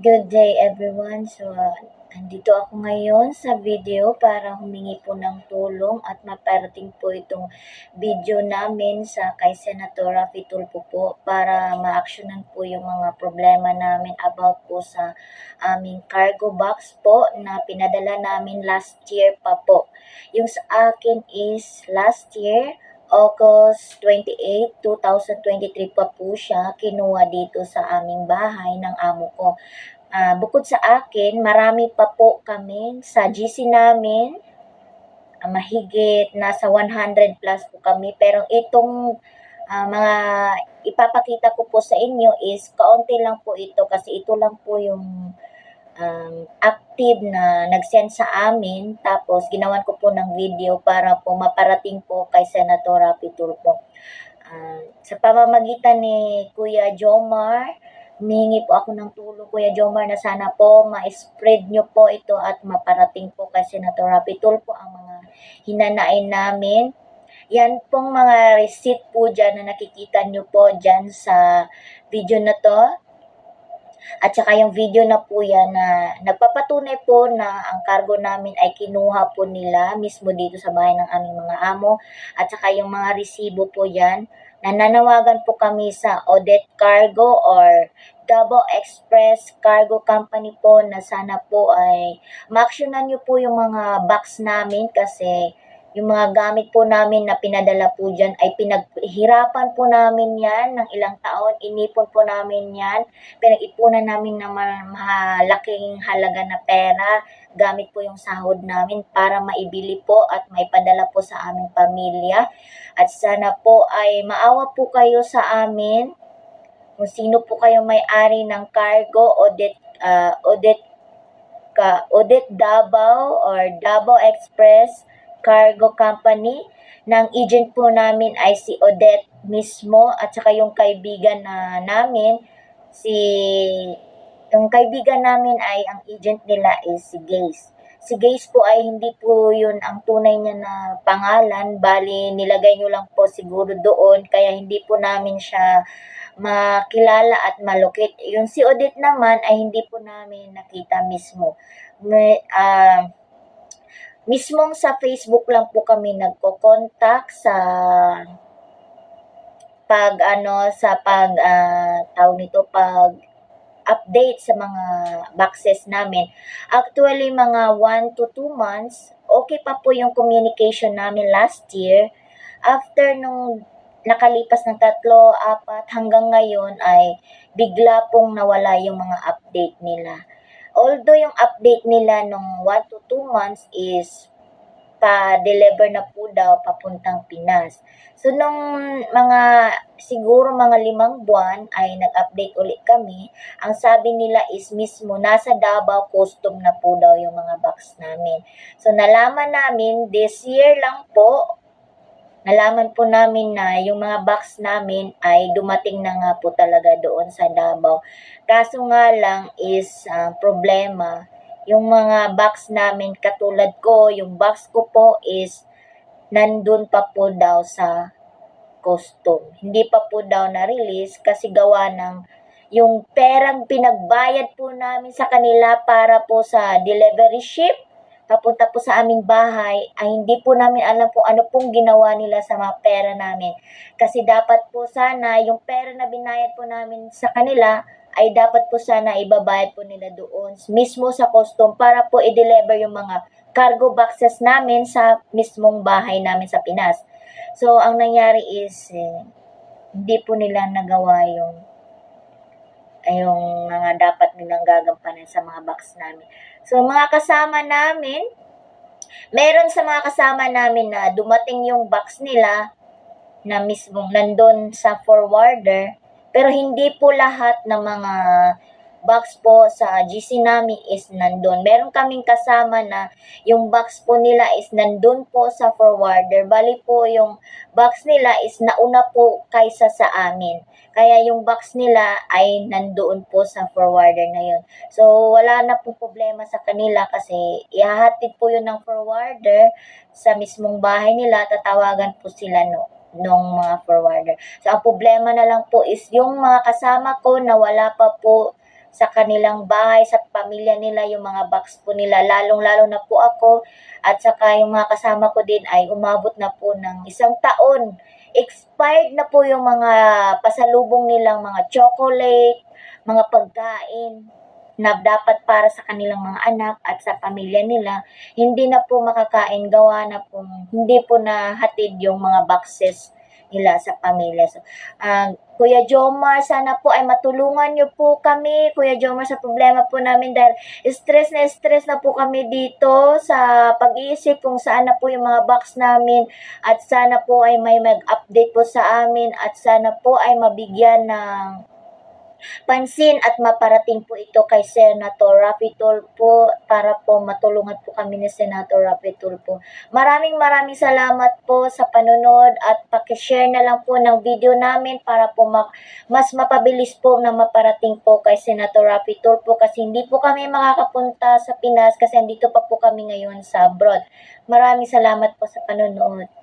Good day everyone. So, uh, andito ako ngayon sa video para humingi po ng tulong at maparating po itong video namin sa kay Senator Rafi Tulfo po para ma-actionan po yung mga problema namin about po sa aming cargo box po na pinadala namin last year pa po. Yung sa akin is last year August 28, 2023 pa po siya kinuha dito sa aming bahay ng amo ko. Ah, bukod sa akin, marami pa po kami sa GC namin. ah, mahigit nasa 100 plus po kami. Pero itong ah, mga ipapakita ko po sa inyo is kaunti lang po ito kasi ito lang po yung um, active na nag-send sa amin. Tapos, ginawan ko po ng video para po maparating po kay Senator Rapi Tulfo. Ah, sa pamamagitan ni Kuya Jomar, humingi po ako ng tulong, Kuya Jomar, na sana po ma-spread nyo po ito at maparating po kay Senator Rapi Tulfo ang mga hinanain namin. Yan pong mga receipt po dyan na nakikita nyo po dyan sa video na to. At saka yung video na po yan na nagpapatunay po na ang cargo namin ay kinuha po nila mismo dito sa bahay ng aming mga amo. At saka yung mga resibo po yan. Nananawagan po kami sa Odette Cargo or Double Express Cargo Company po na sana po ay ma-actionan nyo po yung mga box namin kasi yung mga gamit po namin na pinadala po dyan ay pinaghirapan po namin yan ng ilang taon. Inipon po namin yan. Pinag-ipunan namin ng ma- malaking halaga na pera. Gamit po yung sahod namin para maibili po at maipadala po sa aming pamilya. At sana po ay maawa po kayo sa amin. Kung sino po kayo may-ari ng cargo, Odette, uh, Odette, ka, Odette Davao or Davao Express Cargo Company. Ng agent po namin ay si Odette mismo at saka yung kaibigan na namin, si yung kaibigan namin ay ang agent nila is si Gaze. Si Gaze po ay hindi po yun ang tunay niya na pangalan, bali nilagay nyo lang po siguro doon, kaya hindi po namin siya makilala at malukit. Yung si Odette naman ay hindi po namin nakita mismo. May, ah, mismong sa Facebook lang po kami nagko-contact sa pag ano sa pag uh, tawag nito pag update sa mga boxes namin. Actually, mga 1 to 2 months, okay pa po yung communication namin last year. After nung nakalipas ng tatlo, apat, hanggang ngayon ay bigla pong nawala yung mga update nila. Although yung update nila nung 1 to 2 months is pa-deliver na po daw papuntang Pinas. So, nung mga, siguro mga limang buwan ay nag-update ulit kami. Ang sabi nila is mismo, nasa Davao custom na po daw yung mga box namin. So, nalaman namin this year lang po, nalaman po namin na yung mga box namin ay dumating na nga po talaga doon sa Davao. Kaso nga lang is uh, problema, yung mga box namin katulad ko, yung box ko po is nandun pa po daw sa custom. Hindi pa po daw na-release kasi gawa ng yung perang pinagbayad po namin sa kanila para po sa delivery ship papunta po sa aming bahay ay hindi po namin alam kung ano pong ginawa nila sa mga pera namin. Kasi dapat po sana yung pera na binayad po namin sa kanila ay dapat po sana ibabayad po nila doon mismo sa custom para po i-deliver yung mga cargo boxes namin sa mismong bahay namin sa Pinas. So, ang nangyari is, eh, hindi po nila nagawa yung yung mga dapat nilang gagampanan sa mga box namin. So, mga kasama namin, meron sa mga kasama namin na dumating yung box nila na mismong nandun sa forwarder, pero hindi po lahat ng mga box po sa GC namin is nandun. Meron kaming kasama na yung box po nila is nandun po sa forwarder. Bali po yung box nila is nauna po kaysa sa amin. Kaya yung box nila ay nandoon po sa forwarder na yun. So, wala na po problema sa kanila kasi ihahatid po yun ng forwarder sa mismong bahay nila. Tatawagan po sila no nung mga forwarder. So, ang problema na lang po is yung mga kasama ko na wala pa po sa kanilang bahay, sa pamilya nila, yung mga box po nila. Lalong-lalo na po ako at saka yung mga kasama ko din ay umabot na po ng isang taon. Expired na po yung mga pasalubong nilang mga chocolate, mga pagkain na dapat para sa kanilang mga anak at sa pamilya nila, hindi na po makakain gawa na po, hindi po nahatid yung mga boxes nila sa pamilya. So, ah, Kuya Jomar, sana po ay matulungan niyo po kami, Kuya Jomar, sa problema po namin dahil stress na stress na po kami dito sa pag-iisip kung saan na po yung mga box namin. At sana po ay may mag-update po sa amin at sana po ay mabigyan ng pansin at maparating po ito kay Senator Rapi Tulfo para po matulungan po kami ni Senator Rapi Tulfo. Maraming maraming salamat po sa panonood at pakishare na lang po ng video namin para po ma- mas mapabilis po na maparating po kay Senator Rapi Tulfo kasi hindi po kami makakapunta sa Pinas kasi andito pa po kami ngayon sa abroad. Maraming salamat po sa panonood.